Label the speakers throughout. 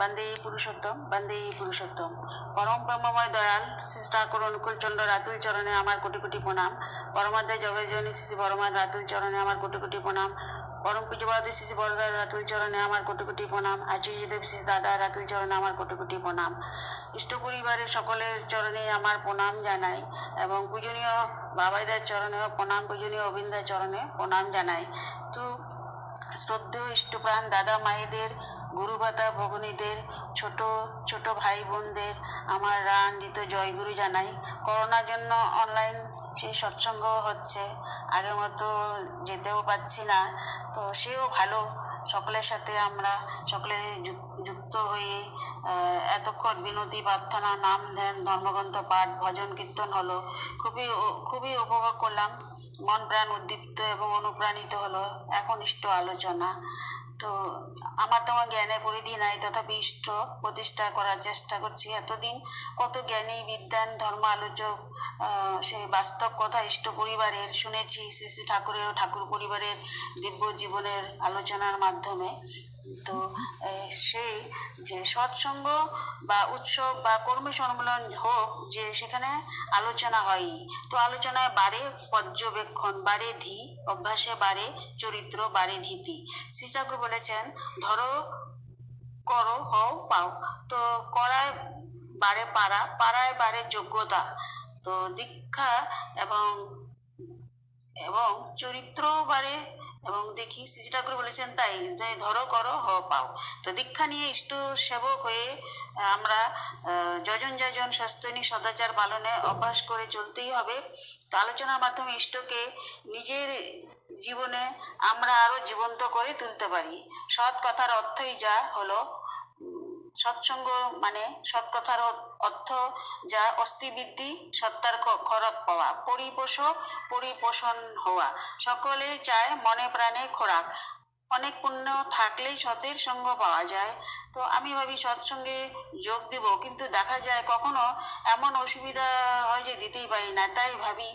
Speaker 1: বন্দে পুরুষোত্তম বন্দে পুরুষোত্তম। পরম ব্রহ্মময় দয়াল শ্রী ঠাকুর অনুকূল চন্দ্র রাতুল চরণে আমার কোটি কোটি প্রণাম। পরমাধ্যায় জগজনী শ্রী পরমার রাতুল চরণে আমার কোটি কোটি প্রণাম। পরম পূজবাদী শ্রী বরদার রাতুল চরণে আমার কোটি কোটি প্রণাম। আচার্যদেব শ্রী দাদা রাতুল চরণে আমার কোটি কোটি প্রণাম। ইষ্ট পরিবারের সকলের চরণে আমার প্রণাম জানাই এবং পূজনীয় বাবাইদার চরণেও প্রণাম, পূজনীয় অবিন্দার চরণে প্রণাম জানাই। তো শ্রদ্ধেয় ইষ্টপ্রাণ দাদা মায়েদের গুরু ভাতা ভগনীদের, ছোট ছোট ভাই বোনদের আমার রানদিত জয়গুরু জানাই। করোনার জন্য অনলাইন সেই সৎসঙ্গ হচ্ছে, আগের মতো যেতেও পাচ্ছি না। তো সেও ভালো, সকলের সাথে আমরা সকলে যুক্ত হয়ে এতক্ষণ বিনতি, প্রার্থনা, নাম ধ্যান, ধর্মগ্রন্থ পাঠ, ভজন, কীর্তন হলো। খুবই খুবই উপভোগ করলাম। মন প্রাণ উদ্দীপ্ত এবং অনুপ্রাণিত হলো। একনিষ্ঠ আলোচনা। তো আমার তেমন জ্ঞানের পরিধি নাই, তথাপি ইষ্ট প্রতিষ্ঠা করার চেষ্টা করছি এতদিন। কত জ্ঞানী বিদ্যান ধর্ম আলোচক সেই বাস্তব কথা ইষ্ট পরিবারের শুনেছি, শ্রী শ্রী ঠাকুরের ঠাকুর পরিবারের দিব্য জীবনের আলোচনার মাধ্যমে। তো সেই যে সৎসঙ্গ বা উৎসব বা কর্মী সম্মেলন হোক যে সেখানে আলোচনা হয়। তো আলোচনায় বাড়ে পর্যবেক্ষণ, বাড়ে ধি অভ্যাসে বাড়ে চরিত্র, বাড়ে ধীতি শ্রী ঠাকুর বলেছেন, ধরো, করো, হও, পাও। তো করায় বাড়ে পাড়া পাড়ায় বাড়ে যোগ্যতা। তো দীক্ষা এবং এবং চরিত্র বাড়ে এবং দেখি শ্রী ঠাকুর বলেছেন, তাই ধরো করো হ পাও। তো দীক্ষা নিয়ে ইষ্ট সেবক হয়ে আমরা যজন যজন সস্তনী সদাচার পালনে অভ্যাস করে চলতেই হবে। তো আলোচনার মাধ্যমে ইষ্টকে নিজের জীবনে আমরা আরও জীবন্ত করে তুলতে পারি। সৎ কথার অর্থই যা হলো সৎসঙ্গ মানে সৎ কথার অর্থ যা অস্থিবৃদ্ধি, সত্তার খরচ পাওয়া, পরিপোষক, পরিপোষণ হওয়া। সকলে চায় মনে প্রাণে খোরাক। অনেক পুণ্য থাকলেই সতের সঙ্গ পাওয়া যায়। তো আমি ভাবি সৎসঙ্গে যোগ দেব, কিন্তু দেখা যায় কখনো এমন অসুবিধা হয় যে দিতেই পারি না। তাই ভাবি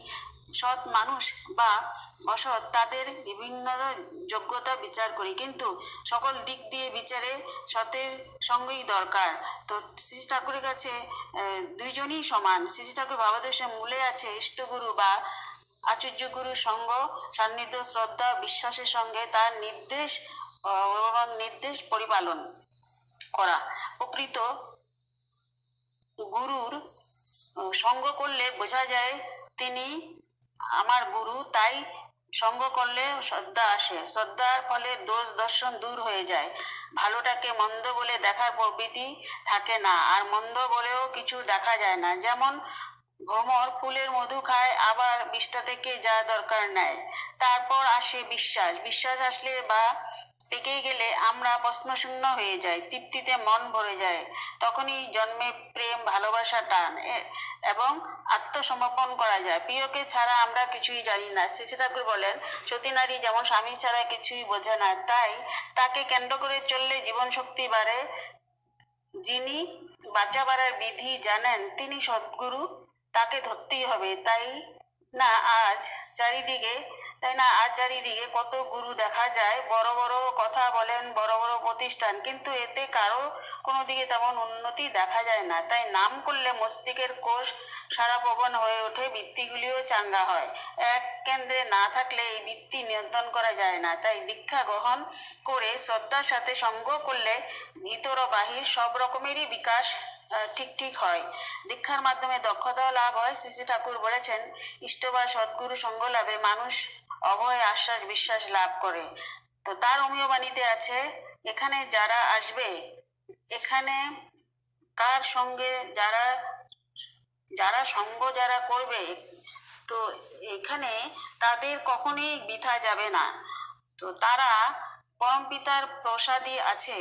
Speaker 1: সৎ মানুষ বা অসৎ, তাদের বিভিন্ন যোগ্যতা বিচার করি। কিন্তু সকল দিক দিয়ে বিচারে সতের সঙ্গেই দরকার। তো শ্রী ঠাকুরের কাছে দুইজনই সমান। শ্রী ঠাকুর ভাবাদেশের মূলে আছে ইষ্টগুরু বা আচার্য গুরু সঙ্গ, সান্নিধ্য, শ্রদ্ধা, বিশ্বাসের সঙ্গে তার নির্দেশ এবং নির্দেশ পরিপালন করা। প্রকৃত গুরুর সঙ্গ করলে বোঝা যায় তিনি আমার গুরু তাই সঙ্গ করলে শ্রদ্ধা আসে। শ্রদ্ধার ফলে দোষ দর্শন দূর হয়ে যায়। ভালোটাকে মন্দ বলে দেখার প্রবৃত্তি থাকে না, আর মন্দ বলেও কিছু দেখা যায় না। যেমন ভ্রমর ফুলের মধু খায়, আবার বিষটা থেকে যা দরকার নেয়। তারপর আসে বিশ্বাস। বিশ্বাস আসলে বা পেকে গেলে আমরা প্রশ্নশূন্য হয়ে যাই, তৃপ্তিতে মন ভরে যায়। তখনই জন্মে প্রেম, ভালোবাসা, টান এবং আত্মসমর্পণ করা যায়। প্রিয়কে ছাড়া আমরা কিছুই জানি না। শ্রী ঠাকুর বলেন, সতী নারী যেমন স্বামী ছাড়া কিছুই বোঝে না, তাই তাকে কেন্দ্র করে চললে জীবন শক্তি বাড়ে। যিনি বাঁচা বাড়ার বিধি জানেন, তিনি সদ্গুরু তাকে ধরতেই হবে। তাই না, আজ চারিদিকে, তাই না, আজ চারিদিকে কত গুরু দেখা যায়, বড় বড় কথা বলেন, বড় বড় প্রতিষ্ঠান, কিন্তু এতে কারও কোনো দিকে তেমন উন্নতি দেখা যায় না। তাই নাম করলে মস্তিষ্কের কোষ সারা পবন হয়ে ওঠে বৃত্তিগুলিও চাঙ্গা হয়। এক কেন্দ্রে না থাকলে এই বৃত্তি নিয়ন্ত্রণ করা যায় না। তাই দীক্ষা গ্রহণ করে শ্রদ্ধার সাথে সঙ্গ করলে ভিতর ও বাহির সব রকমেরই বিকাশ ঠিক ঠিক হয়। দীক্ষার মাধ্যমে দক্ষতাও লাভ হয়, শ্রী ঠাকুর বলেছেন, ইষ্ট বা সদ্গুরু সঙ্গ লাভে মানুষ অভয় আশ্বাস বিশ্বাস লাভ করে। তো তার অমীয় বাণীতে আছে, এখানে যারা আসবে, এখানে কার সঙ্গে যারা যারা সঙ্গ যারা করবে, তো এখানে তাদের কখনোই বৃথা যাবে না। তো তারা পরমপিতার প্রসাদী আছে।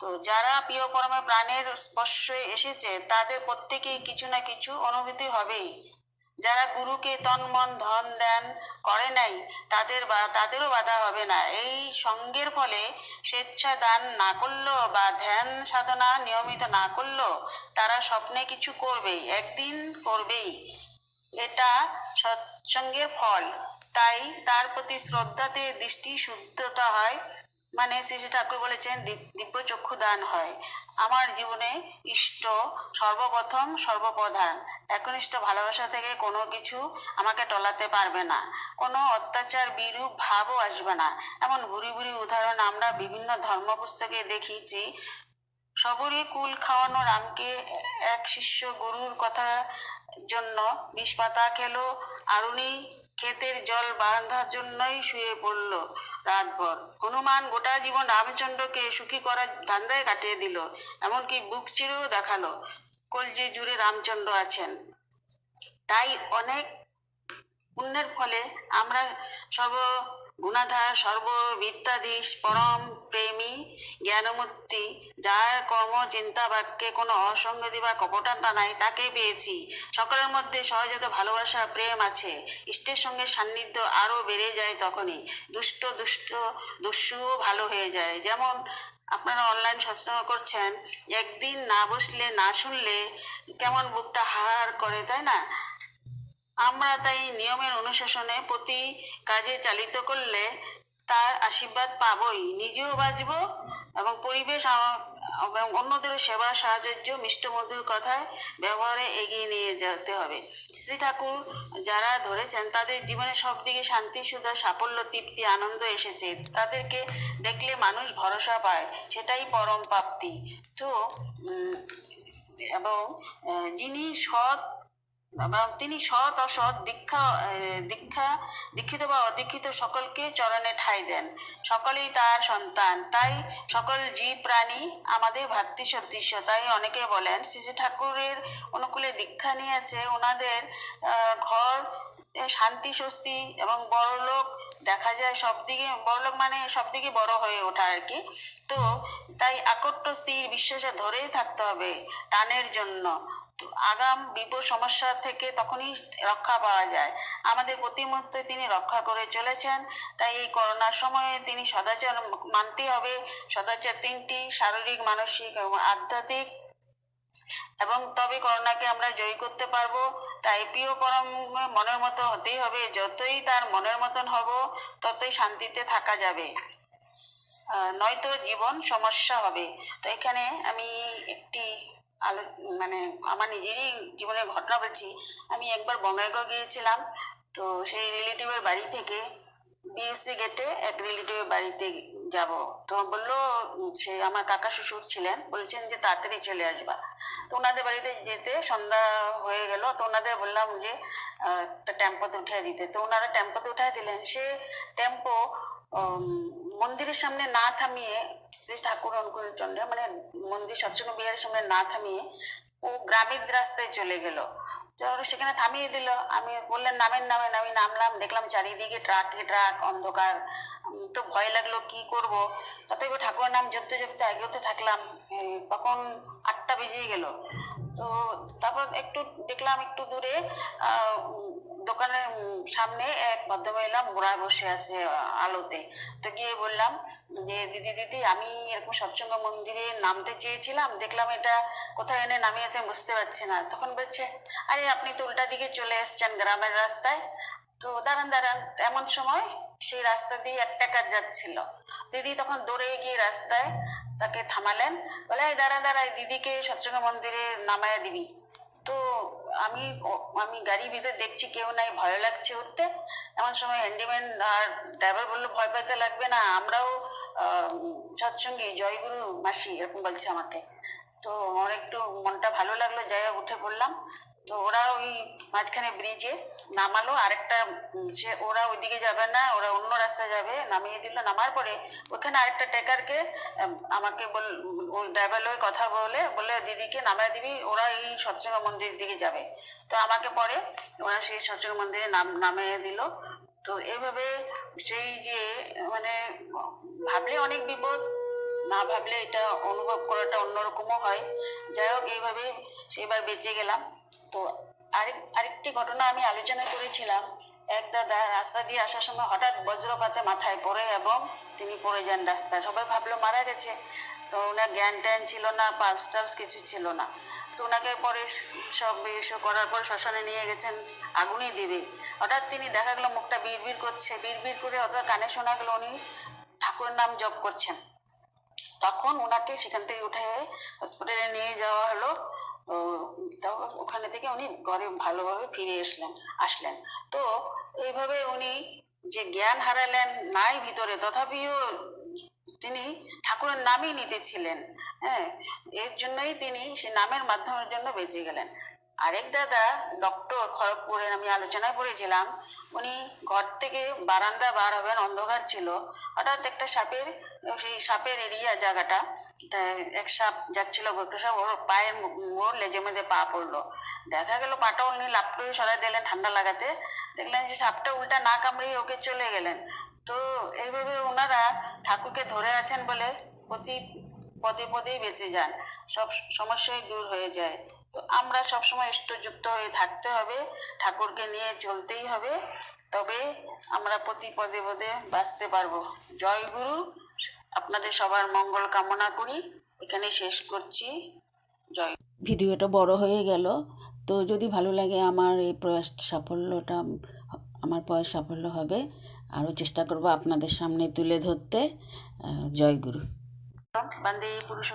Speaker 1: তো যারা প্রিয় পরমে প্রাণের স্পর্শে এসেছে, তাদের প্রত্যেকেই কিছু না কিছু অনুভূতি হবেই। যারা গুরুকে তন, মন, ধন দেন করে নাই, তাদের বা, তাদেরও বাধা হবে না। এই সঙ্গের ফলে স্বেচ্ছা দান না করলেও বা ধ্যান সাধনা নিয়মিত না করলেও তারা স্বপ্নে কিছু করবেই একদিন করবেই। এটা সৎসঙ্গের ফল। তাই তার প্রতি শ্রদ্ধাতে দৃষ্টি শুদ্ধতা হয়। মানে শ্রী ঠাকুর বলেছেন, দিব- দিব্য চক্ষু দান হয়। আমার জীবনে ইষ্ট সর্বপ্রথম, সর্বপ্রধান। একনিষ্ঠ ভালোবাসা থেকে কোনো কিছু আমাকে টলাতে পারবে না। কোনো অত্যাচার, বিরূপ ভাবও আসবে না। এমন ভুরি ভুরি উদাহরণ আমরা বিভিন্ন ধর্ম পুস্তকে দেখিয়েছি। সবরই কুল খাওয়ানো রামকে এক শিষ্য গরুর কথা জন্য বিষ পাতা খেলো, আরুনি ক্ষেতের জল বাঁধার জন্যই শুয়ে পড়ল। রাতভর হনুমান গোটা জীবন রামচন্দ্রকে সুখী করার ধান্দায় কাটিয়ে দিল, এমনকি বুক চিরেও দেখাল কলজি জুড়ে রামচন্দ্র আছেন। তাই অনেক পুণ্যের ফলে আমরা সর্ব গুণাধার, সর্ববিদ্যাধীশ, পরম প্রেমী, জ্ঞানমূর্তি, যার কর্ম, চিন্তা, বাক্যে কোনো অসঙ্গতি বা কপটতা নাই, তাকে পেয়েছি। সকলের মধ্যে সহজাত ভালোবাসা, প্রেম আছে। ইষ্টের সঙ্গে সান্নিধ্য আরও বেড়ে যায় তখনই। দুষ্ট দুষ্ট দুষ্টুও ভালো হয়ে যায়। যেমন আপনারা অনলাইন সৎসঙ্গ করছেন, একদিন না বসলে, না শুনলে কেমন বুকটা হাহার করে, তাই না? আমরা তাই নিয়মের অনুশাসনে প্রতি কাজে চালিত করলে তার আশীর্বাদ পাবই। নিজেও বাঁচব এবং পরিবেশ এবং অন্যদেরও সেবা, সাহায্য, মিষ্ট মধুর কথায় ব্যবহারে এগিয়ে নিয়ে যেতে হবে। শ্রী ঠাকুর যারা ধরেছেন, তাদের জীবনে সব দিকে শান্তি, সুধা, সাফল্য, তৃপ্তি, আনন্দ এসেছে। তাদেরকে দেখলে মানুষ ভরসা পায়, সেটাই পরম প্রাপ্তি। তো এবং যিনি সৎ তিনি সৎ, অসৎ, দীক্ষা দীক্ষা, দীক্ষিত বা অদীক্ষিত সকলকে চরণে ঠাঁই দেন। সকলেই তার সন্তান। তাই সকল জীব, প্রাণী আমাদের ভাতৃ সদৃশ্য তাই অনেকে বলেন শ্রী ঠাকুরের অনুকূলে দীক্ষা নিয়েছে। ওনাদের ঘর শান্তি, স্বস্তি এবং বড়লোক দেখা যায় সব দিকে বড়লোক মানে সব দিকে বড় হয়ে ওঠা আর কি। তো তাই আকট্ট স্থির বিশ্বাসে ধরেই থাকতে হবে টানের জন্য। আগাম বিপদ সমস্যা থেকে তখনই রক্ষা পাওয়া যায়। আমাদের প্রতি মুহূর্তে তিনি রক্ষা করে চলেছেন। তাই এই করোনার সময়ে তিনি সদাচার মানতে হবে। সদাচার তিনটি শারীরিক, মানসিক এবং আধ্যাত্মিক এবং তবে করোনাকে আমরা জয় করতে পারব, তাই প্রিয় পরম মনের মতো হতেই হবে। যতই তার মনের মতন হব, ততই শান্তিতে থাকা যাবে। নয়তো জীবন সমস্যা হবে। তো এখানে আমি একটি আলো মানে আমার নিজেরই জীবনের ঘটনা বলছি। আমি একবার বঙ্গাইগাঁও গিয়েছিলাম, তো সেই রিলেটিভের বাড়ি থেকে বিএসসি গেটে এক রিলেটিভের বাড়িতে যাব। তো বলল সে আমার কাকা শ্বশুর ছিলেন, বলছেন যে তাড়াতাড়ি চলে আসবা। তো ওনাদের বাড়িতে যেতে সন্ধ্যা হয়ে গেল, তো ওনাদের বললাম যে একটা টেম্পোতে উঠিয়ে দিতে। তো ওনারা টেম্পোতে উঠিয়ে দিলেন। সে টেম্পো মন্দিরের সামনে না থামিয়ে, শ্রী ঠাকুর অনুকূল চন্দ্র মানে মন্দির সৎসঙ্গ বিহারের সামনে না থামিয়ে ও গ্রামের রাস্তায় চলে গেল। সেখানে থামিয়ে দিল। আমি বললেন নামেন নামেন। আমি নামলাম, দেখলাম চারিদিকে ট্রাকে, ট্রাক, অন্ধকার। তো ভয় লাগল, কি করব? তথাপি ঠাকুরের নাম জপতে জপতে এগোতে থাকলাম। তখন আটটা বেজে গেল। তো তারপর একটু দেখলাম, একটু দূরে দোকানের সামনে এক ভদ্রমহিলা মোড়ায় বসে আছে আলোতে। তো গিয়ে বললাম যে, দিদি দিদি, আমি এরকম সৎসঙ্গ মন্দিরে নামতে চেয়েছিলাম, দেখলাম এটা কোথায় এনে নামিয়েছে বুঝতে পারছি না। তখন বলছে, আরে, আপনি তো উল্টা দিকে চলে এসছেন গ্রামের রাস্তায়। তো দাঁড়ান দাঁড়ান, এমন সময় সেই রাস্তা দিয়ে একটা কাজ যাচ্ছিল। দিদি তখন দৌড়ে গিয়ে রাস্তায় তাকে থামালেন। বলে দাঁড়া দাঁড়া, এই দিদিকে সৎসঙ্গ মন্দিরে নামায়া দিবি। তো আমি আমি গাড়ি ভিতরে দেখছি কেউ নাই, ভয় লাগছে উঠতে। এমন সময় হ্যান্ডিম্যান আর ড্রাইভার বলল, ভয় পাইতে লাগবে না, আমরাও সৎসঙ্গে, জয়গুরু মাসি, এরকম বলছে আমাকে। তো আমার একটু মনটা ভালো লাগল, যাই উঠে পড়লাম। তো ওরা ওই মাঝখানে ব্রিজে নামালো, আরেকটা সে ওরা ওইদিকে যাবে না, ওরা অন্য রাস্তায় যাবে, নামিয়ে দিল, নামার পরে ওখানে আরেকটা ট্রেকারকে আমাকে বল, ওই ড্রাইভার লোক কথা বলে বলে, দিদিকে নামায় দিবি, ওরা এই সৎসঙ্গ মন্দিরের দিকে যাবে। তো আমাকে পরে ওরা সেই সৎসঙ্গ মন্দিরে নাম, নামিয়ে দিল। তো এইভাবে সেই যে মানে ভাবলে অনেক বিপদ, না ভাবলে এটা অনুভব করাটা অন্যরকমও হয়। যাই হোক, এইভাবে সেবার বেঁচে গেলাম। তো আরেক, আরেকটি ঘটনা আমি আলোচনা করেছিলাম। এক দাদা রাস্তা দিয়ে আসার সময় হঠাৎ বজ্রপাতে মাথায় পড়ে এবং তিনি পড়ে যান রাস্তায়। সবাই ভাবলো মারা গেছে। তো ওনার জ্ঞান ট্যান ছিল না পালস টালস কিছু ছিল না। তো ওনাকে পরে সব এসব করার পর শ্মশানে নিয়ে গেছেন আগুনই দিবে। হঠাৎ তিনি দেখা গেলো মুখটা বিড়বিড় করছে। বিড়বিড় করে হঠাৎ কানে শোনা গেলো উনি ঠাকুরের নাম জপ করছেন। তখন ওনাকে সেখান থেকে উঠে হসপিটালে নিয়ে যাওয়া হলো। ও, তো ওখানে থেকে উনি ঘরে ভালোভাবে ফিরে আসলেন আসলেন। তো এইভাবে উনি যে জ্ঞান হারালেন নাই ভিতরে তথাপিও তিনি ঠাকুরের নামই নিতেছিলেন হ্যাঁ? এর জন্যই তিনি সে নামের মাধ্যমের জন্য বেঁচে গেলেন। আরেক দাদা ডক্টর খড়গপুরের আমি আলোচনায় পড়েছিলাম উনি ঘর থেকে বারান্দা বার হবেন অন্ধকার ছিল। হঠাৎ একটা সাপের সেই সাপের এরিয়া জায়গাটা এক সাপ যাচ্ছিল সাপ ওর পায়ের মোড় লেজে মেঝে পা পড়ল। দেখা গেল পাটা উনি লাভ করে সরাই দিলেন ঠান্ডা লাগাতে। দেখলেন যে সাপটা উল্টা না কামড়িয়ে ওকে চলে গেলেন। তো এইভাবে ওনারা ঠাকুরকে ধরে আছেন বলে প্রতি, পদে পদেই বেঁচে যান। সব সমস্যাই দূর হয়ে যায়। তো আমরা সবসময় ইষ্টযুক্ত হয়ে থাকতে হবে, ঠাকুরকে নিয়ে চলতেই হবে। তবে আমরা প্রতি পদে পদে বাঁচতে পারব। জয় গুরু আপনাদের সবার মঙ্গল কামনা করি। এখানে শেষ করছি। জয়।
Speaker 2: ভিডিওটা বড় হয়ে গেল। তো যদি ভালো লাগে আমার এই প্রয়াস সাফল্যটা আমার প্রয়াস সাফল্য হবে আরও চেষ্টা করব আপনাদের সামনে তুলে ধরতে। জয় গুরু।
Speaker 1: বন্দে পুরুষ